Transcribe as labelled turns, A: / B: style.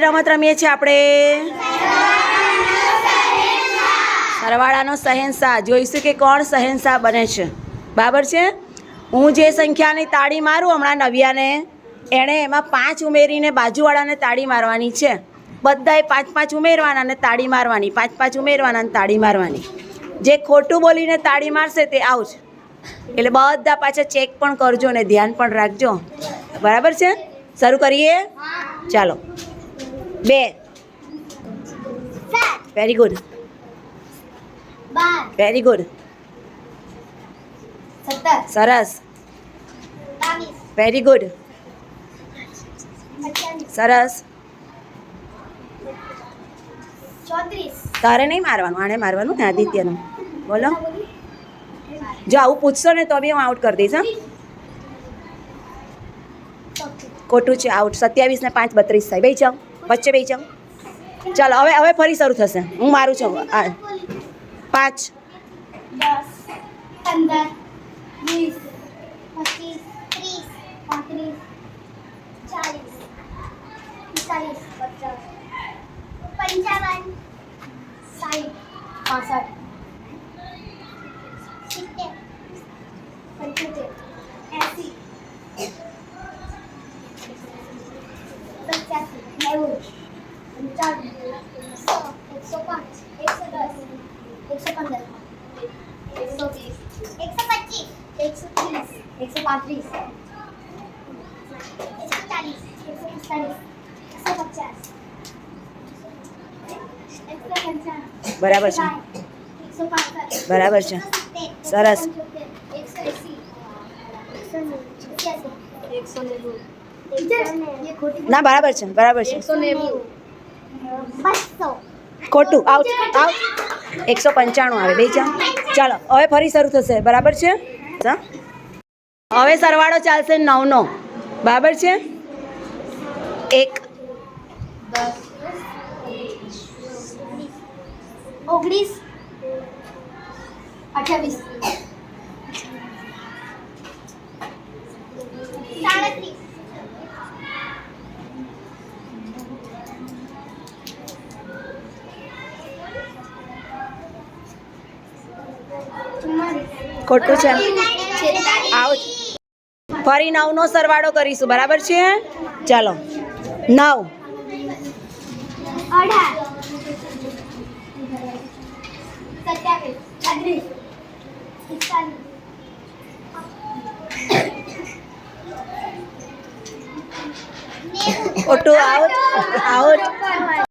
A: રમત રમીએ છીએ આપણે. સરવાળાનો સહેનશાહ જોઈશું કે કોણ સહેનશાહ બને છે. બરાબર છે? હું જે સંખ્યાની તાળી મારું હમણાં નવ્યાને, એણે એમાં પાંચ ઉમેરીને બાજુવાળાને તાળી મારવાની છે. બધાએ પાંચ પાંચ ઉમેરવાના અને તાળી મારવાની. પાંચ પાંચ ઉમેરવાના અને તાળી મારવાની. જે ખોટું બોલીને તાળી મારશે તે આઉટ. એટલે બધા પાછા ચેક પણ કરજો ને ધ્યાન પણ રાખજો. બરાબર છે? શરૂ કરીએ? ચાલો. બે. વેરી ગુડ વેરી ગુડ સરસ. વેરી ગુડ સરસ. તારે નહીં મારવાનું આને મારવાનું ને આદિત્યનું. બોલો. જો આવું પૂછશો ને તો બી હું આઉટ કરી દઈશ હા. ખોટું છે આઉટ સત્યાવીસ ને પાંચ બત્રીસ થાય. બેસી જાઓ. વચ્ચે બે જાઉં. ચાલો, હવે હવે ફરી શરૂ થશે. હું મારું છું. પાંચ.
B: પંચાવન સાઠ પાસઠ. પંચાણું સો એકસો પાંચ એકસો દસ એકસો પંદર એકસો વીસ એકસો પચીસ એકસો ત્રીસ એકસો પાંત્રીસ એકસો ચાલીસ એકસો પિસ્તાલીસ એકસો પચાસ એકસો પંચાણું
A: બરાબર છે
B: એકસો પાંસઠ
A: બરાબર છે સરસ.
B: એકસો એંસી એકસો એક્યાસી એકસો નેવું
A: ના બરાબર છે બરાબર છે
B: એકસો નેવું બસો
A: ખોટું. આઉટ આઉટ એકસો પંચાણું આવે. બે જામ ચાલો હવે ફરી શરૂ થશે. બરાબર છે? હવે સરવાળો ચાલશે નવનો. બરાબર છે? એક.
B: ઓગણીસ. અઠ્યાવીસ.
A: ખોટું છે. આવ ફરી નવનો સરવાળો કરીશું. બરાબર છે? ચાલો. નવ.
B: છત્રીસ
A: આઉટ આઉટ